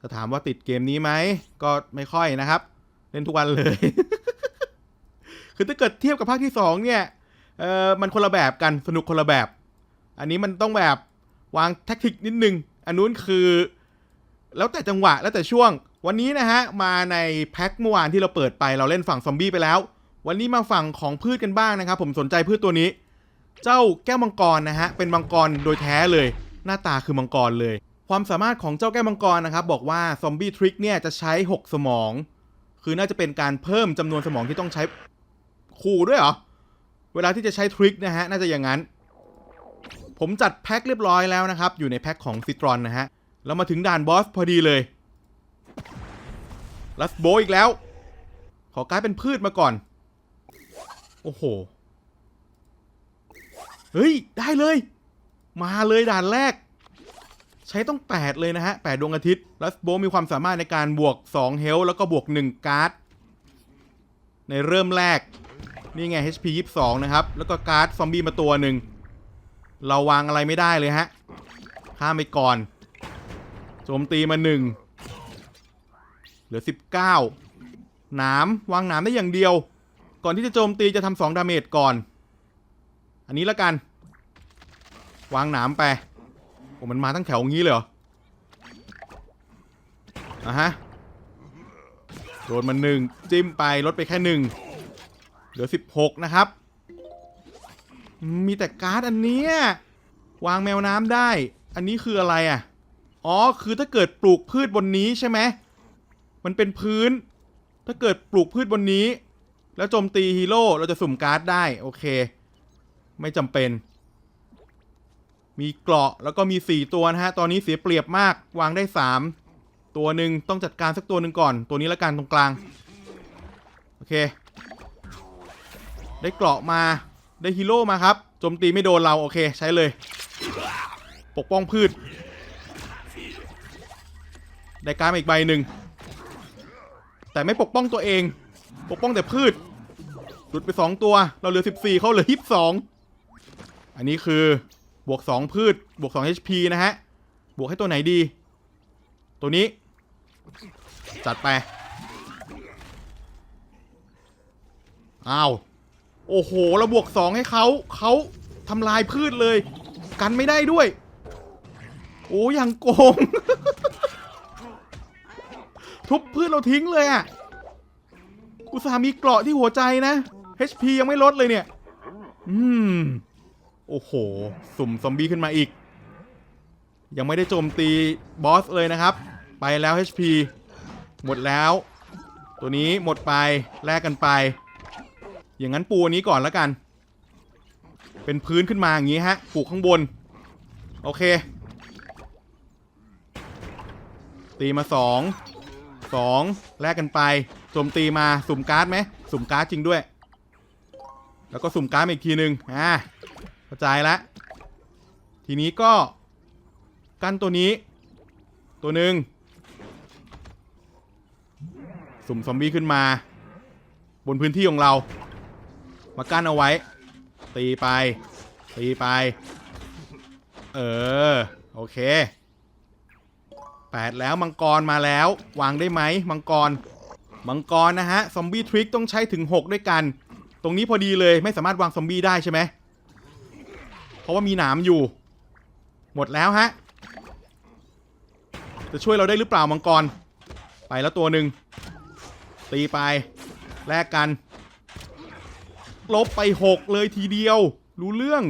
จะถามว่าติดเกมนี้ไหม ก็ไม่ค่อยนะครับ เล่นทุกวันเลย คือถ้าเกิดเทียบกับภาคที่สองเนี่ย เออมันคนละแบบกันสนุกคนละแบบ อันนี้มันต้องแบบวางแท็กติกนิดนึง อันนู้นคือ แล้วแต่จังหวะแล้วแต่ช่วง วันนี้นะฮะ มาในแพ็คเมื่อวานที่เราเปิดไปเราเล่นฝั่งซอมบี้ไปแล้ว วันนี้มาฝั่งของพืชกันบ้างนะครับ ผมสนใจพืชตัวนี้ เจ้าแก้วมังกรนะฮะ เป็นมังกรโดยแท้เลย หน้าตาคือมังกรเลย ความสามารถของเจ้าแก้วมังกรนะครับ บอกว่าซอมบี้ทริกเนี่ยจะใช้ 6 สมอง คือน่าจะเป็นการเพิ่มจำนวนสมองที่ต้องใช้คู่ด้วยเหรอ เวลาที่จะใช้ทริกนะฮะ น่าจะอย่างนั้น ผมจัดแพ็คเรียบร้อยแล้วนะครับ อยู่ในแพ็คของซิตรอนนะฮะเรามาถึงด่านบอสพอดีเลยลัสโบอีกแล้ว ขอกลายเป็นพืชมาก่อน โอ้โห เฮ้ย ได้เลย มาเลยด่านแรก ใช้ต้อง 8 เลยนะฮะ 8 ดวงอาทิตย์ลัสโบมีความสามารถในการบวก 2 เฮลแล้วก็บวก 1 การ์ด ในเริ่มแรก นี่ไง HP 22 นะครับ แล้วก็การ์ดซอมบี้มาตัวหนึ่ง เราวางอะไรไม่ได้เลยฮะข้ามไปก่อน โจมตีมา 1 เหลือ 19 หนามวางหนามได้อย่างเดียว ก่อนที่จะโจมตีจะทำสองดาเมจก่อน อันนี้ละกัน วางหนามไป โอ้มันมาทั้งแถวงี้เลยเหรออะฮะ โดนมันหนึ่งจิ้มไปลดไปแค่หนึ่งเหลือ16นะครับ มีแต่การ์ดอันเนี้ยวางแมวน้ำได้ อันนี้คืออะไรอะ อ๋อ คือถ้าเกิดปลูกพืชบนนี้ใช่ไหม มันเป็นพื้น ถ้าเกิดปลูกพืชบนนี้ แล้วโจมตีฮีโร่เราจะสุ่มการ์ดได้ โอเค ไม่จำเป็น มีเกราะแล้วก็มี 4 ตัวนะฮะ ตอนนี้เสียเปรียบมาก วางได้ 3 ตัวหนึ่งต้องจัดการสักตัวหนึ่งก่อน ตัวนี้ละกันตรงกลาง โอเค ได้เกราะมา ได้ฮีโร่มาครับ โจมตีไม่โดนเรา โอเค ใช้เลย ปกป้องพืช ได้การ์ดอีกใบหนึ่ง แต่ไม่ปกป้องตัวเอง ปกป้องแต่พืช หลุดไป 2 ตัว เราเหลือ 14 เขาเหลือ 22 อันนี้คือ บวก 2 พืช บวก 2 HP นะฮะ บวกให้ตัวไหนดี ตัวนี้ จัดไป อ้าว โอ้โห เราบวก 2 ให้เขา เขาทำลายพืชเลย กันไม่ได้ด้วย โอ้ยังโกง ทุบพืชเราทิ้งเลยอะ่ะอุตส่าห์มีเกราะที่หัวใจนะ HP ยังไม่ลดเลยเนี่ย อืม โอ้โห สุ่มซอมบี้ขึ้นมาอีก ยังไม่ได้โจมตีบอสเลยนะครับ ไปแล้ว HP หมดแล้ว ตัวนี้หมดไปแลกกันไป อย่างนั้นปูอันนี้ก่อนแล้วกัน เป็นพื้นขึ้นมาอย่างนี้ฮะปูข้างบน โอเค ตีมาสองสองแลกกันไปโจมตีมาสุ่มการ์ดไหมสุ่มการ์ดจริงด้วย แล้วก็สุ่มการ์ดอีกทีหนึ่งอ่า เข้าใจละทีนี้ก็ กั้นตัวนี้ ตัวหนึ่งสุ่มซอมบี้ขึ้นมา บนพื้นที่ของเรา มากั้นเอาไว้ ตีไป ตีไป เออ โอเคแปดแล้วมังกรมาแล้ว วางได้ไหมมังกร มังกรนะฮะ ซอมบี้ทริกต้องใช้ถึง 6 ด้วยกัน ตรงนี้พอดีเลยไม่สามารถวางซอมบี้ได้ใช่ไหม ราะว่ามีหนามอยู่ หมดแล้วฮะ จะช่วยเราได้หรือเปล่ามังกร ไปแล้วตัวหนึ่งตีไปแลกกัน ลบไป6เลยทีเดียว รู้เรื่อง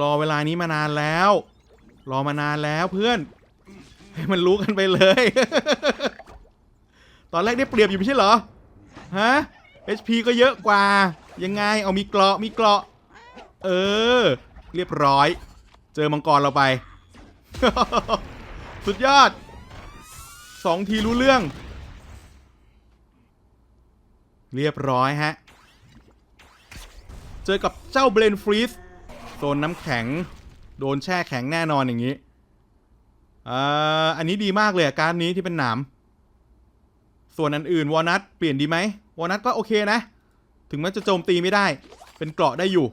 รอเวลานี้มานานแล้ว รอมานานแล้วเพื่อน ให้มันรู้กันไปเลย ตอนแรกได้เปรียบอยู่ไม่ใช่เหรอ ฮะ HP ก็เยอะกว่า ยังไง เอามีเกราะมีเกราะ เออ เรียบร้อย เจอมังกรเราไป สุดยอดสองทีรู้เรื่อง เรียบร้อยฮะ เจอกับเจ้าเบลนฟรีสโซนน้ำแข็ง โดนแช่แข็งแน่นอนอย่างนี้อ่าอันนี้ดีมากเลยอะการดนี้ที่เป็นหนามส่วนอันอื่นวอลนัทเปลี่ยนดีไหมวอลนัทก็โอเคนะ ถึงแม้จะโจมตีไม่ได้ เป็นเกราะได้อยู่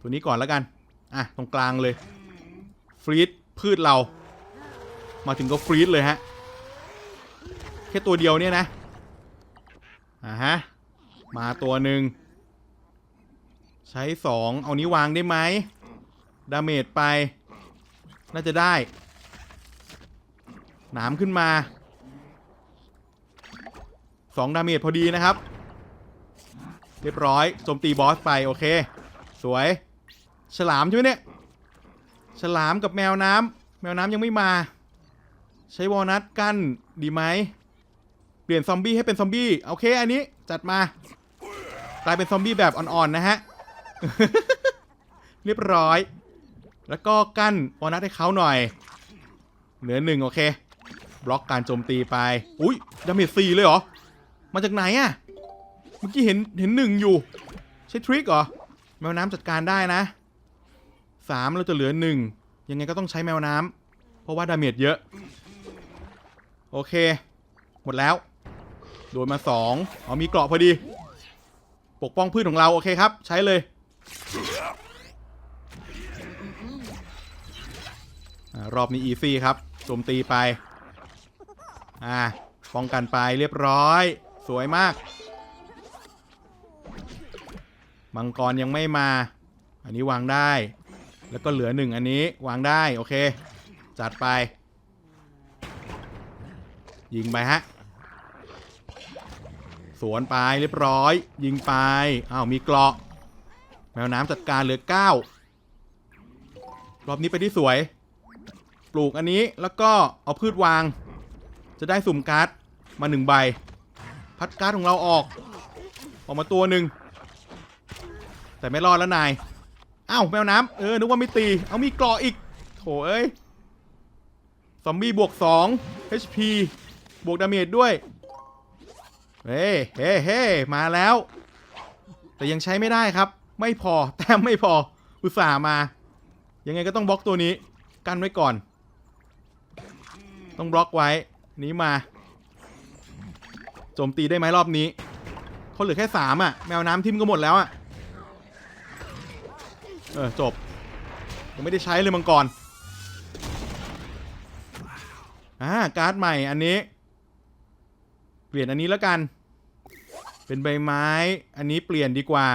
ตัวนี้ก่อนแล้วกัน อะ ตรงกลางเลย ฟรีดพืชเรา มาถึงก็ฟรีดเลยฮะ แค่ตัวเดียวเนี่ยนะ อ่าฮะ มาตัวหนึ่ง ใช้สอง เอานี้วางได้ไหม ดาเมจไป น่าจะได้ หนามขึ้นมาสองดาเมจพอดีนะครับ เรียบร้อยโจมตีบอสไป โอเค สวย ฉลามใช่ไหมเนี่ย ฉลามกับแมวน้ำแมวน้ำยังไม่มา ใช้วอลนัทกั้นดีไหม เปลี่ยนซอมบี้ให้เป็นซอมบี้ โอเค อันนี้จัดมา กลายเป็นซอมบี้แบบอ่อนๆนะฮะ เรียบร้อย แล้วก็กั้นวอลนัทให้เขาหน่อย เหลือหนึ่งโอเค บล็อกการโจมตีไป อุ้ยดาเมจสี่เลยเหรอ มาจากไหนอะเมื่อกี้เห็นเห็นหนึ่งอยู่ ใช้ทริคเหรอแมวน้ำจัดการได้นะ สามเราจะเหลือหนึ่งยังไงก็ต้องใช้แมวน้ำเพราะว่าดาเมจเยอะ โอเค หมดแล้ว โดนมาสองอ๋อมีเกราะพอดี ปกป้องพืชของเราโอเคครับ ใช้เลยอรอบนี้อีซี่ครับโจมตีไป อ่า ป้องกันไปเรียบร้อย สวยมาก มังกรยังไม่มา อันนี้วางได้ แล้วก็เหลือหนึ่งอันนี้วางได้โอเค จัดไป ยิงไปฮะ สวนไปเรียบร้อย ยิงไปอ้าวมีเกราะ แมวน้ำจัดการเหลือเก้ารอบนี้ไปที่สวย ปลูกอันนี้แล้วก็เอาพืชวาง จะได้สุ่มการ์ดมาหนึ่งใบ พัดการ์ดของเราออก ออกมาตัวหนึ่งแต่ไม่รอดแล้วนาย อ้าวแมวน้ำเออนึกว่าไม่ตี เอามีกราะอีกโถเอ้ยซอมบี้บวก 2 HP บวกดาเมจด้วย เฮ้เฮ้เฮ้มาแล้ว แต่ยังใช้ไม่ได้ครับ ไม่พอ แต้มไม่พอ อุตส่าห์มา ยังไงก็ต้องบล็อกตัวนี้ กันไว้ก่อน ต้องบล็อกไว้ นี้มา โจมตีได้ไหมรอบนี้เขาเหลือแค่สามอะ แมวน้ำทิมก็หมดแล้วอะ เออจบ ยังไม่ได้ใช้เลยมังกรอ่าการ์ดใหม่อันนี้ เปลี่ยนอันนี้แล้วกัน เป็นใบไม้ อันนี้เปลี่ยนดีกว่า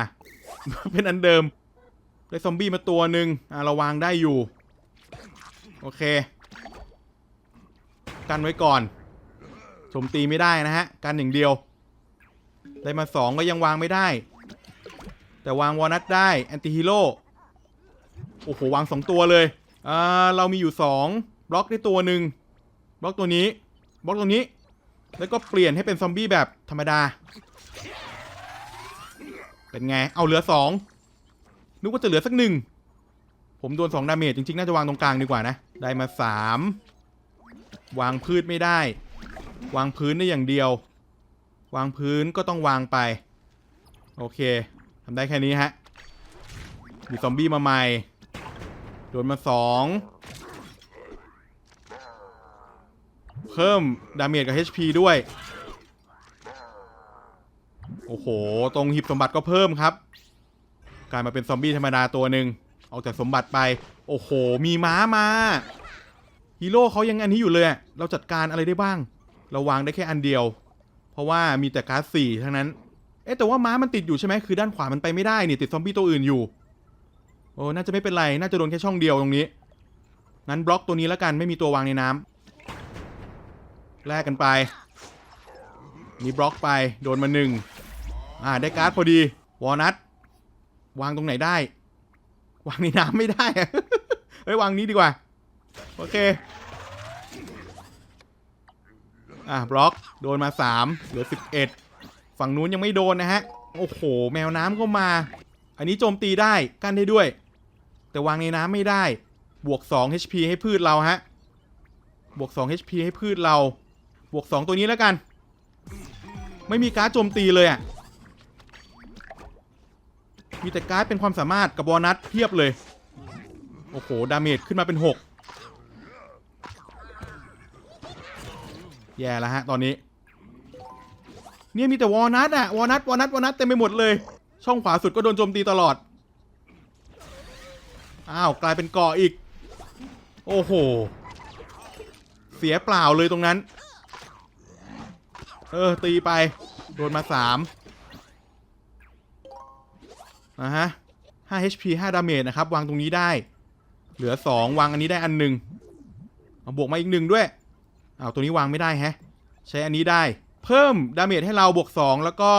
เป็นอันเดิม ได้ซอมบี้มาตัวหนึ่งอ่าเราวางได้อยู่ โอเค กันไว้ก่อนโจมตีไม่ได้นะฮะ กันอย่างเดียว ได้มาสองก็ยังวางไม่ได้ แต่วางวอนัทได้แอนติฮีโร่ โอ้โหวางสองตัวเลยอ่าเรามีอยู่สองบล็อกได้ตัวหนึ่งบล็อกตัวนี้บล็อกตัวนี้ แล้วก็เปลี่ยนให้เป็นซอมบี้แบบธรรมดา เป็นไง เอาเหลือสองนึกว่าจะเหลือสักหนึ่งผมโดนสองดาเมจจริงๆ น่าจะวางตรงกลางดีกว่านะ ได้มาสามวางพืชไม่ได้ วางพื้นได้อย่างเดียว วางพื้นก็ต้องวางไป โอเคทำได้แค่นี้ฮะมีซอมบี้มาใหม่ โดนมาสองเพิ่มดาเมจกับ HP ด้วย โอ้โห ตรงหีบสมบัติก็เพิ่มครับ กลายมาเป็นซอมบี้ธรรมดาตัวหนึ่งออกจากสมบัติไป โอ้โห มีม้ามาฮีโร่เขายังอันนี้อยู่เลย เราจัดการอะไรได้บ้าง เราวางได้แค่อันเดียว เพราะว่ามีแต่การ์ดสี่ทั้งนั้น เอ๊ะแต่ว่าม้ามันติดอยู่ใช่ไหมคือด้านขวามันไปไม่ได้นี่ติดซอมบี้ตัวอื่นอยู่ โอ้น่าจะไม่เป็นไร น่าจะโดนแค่ช่องเดียวตรงนี้งั้นบล็อกตัวนี้แล้วกัน ไม่มีตัววางในน้ำแลกกันไปมีบล็อกไป โดนมาหนึ่งอ่า ได้การ์ดพอดี วอลนัท วางตรงไหนได้ วางในน้ำไม่ได้ เฮ้ย วางนี้ดีกว่า โอเค อะบล็อก โดนมาสามเหลือสิบเอ็ดฝั่งนู้นยังไม่โดนนะฮะ โอ้โห แมวน้ำก็มา อันนี้โจมตีได้กั้นได้ด้วย แต่วางในน้ำไม่ได้ บวก 2 HP ให้พืชเราฮะ บวก 2 HP ให้พืชเรา บวก 2 ตัวนี้แล้วกัน ไม่มีการ์ดโจมตีเลยอะ่ะ มีแต่การ์ดเป็นความสามารถกับบอนัสเทียบเลย โอ้โห ดาเมจขึ้นมาเป็น 6 แย่แล้วฮะ ตอนนี้ เนี่ยมีแต่วอลนัทอะวอลนัทวอลนัทวอลนัทเต็มไปหมดเลย ช่องขวาสุดก็โดนโจมตีตลอด อ้าว กลายเป็นเกาะอีก โอ้โห เสียเปล่าเลยตรงนั้น เออ ตีไป โดนมาสามอะฮะ5 HP 5ดาเมจนะครับ วางตรงนี้ได้ เหลือ2วางอันนี้ได้อันหนึ่งเอาบวกมาอีกหนึ่งด้วย เอาตัวนี้วางไม่ได้แฮะ ใช้อันนี้ได้ เพิ่มดาเมจให้เราบวก2แล้วก็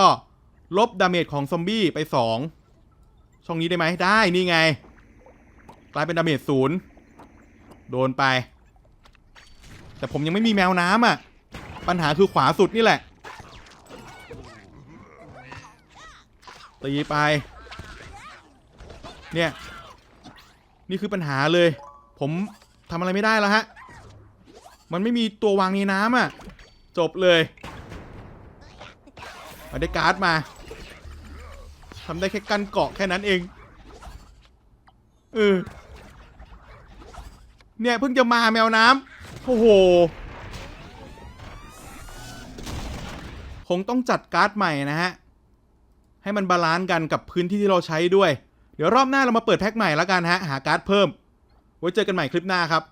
ลบดาเมจของซอมบี้ไป 2 ช่องนี้ได้ไหมได้นี่ไง กลายเป็นดาเมจศูนย์โดนไป แต่ผมยังไม่มีแมวน้ำอะ ปัญหาคือขวาสุดนี่แหละ ตีไป เนี่ย นี่คือปัญหาเลย ผมทำอะไรไม่ได้แล้วฮะ มันไม่มีตัววางในน้ำอะ จบเลยเอาได้การ์ดมา ทำได้แค่กันเกาะแค่นั้นเองเออเนี่ยเพิ่งจะมาแมวน้ำโอ้โห คงต้องจัดการ์ดใหม่นะฮะ ให้มันบาลานซ์กันกับพื้นที่ที่เราใช้ด้วย เดี๋ยวรอบหน้าเรามาเปิดแพ็คใหม่แล้วกันฮะ หาการ์ดเพิ่ม ไว้เจอกันใหม่คลิปหน้าครับ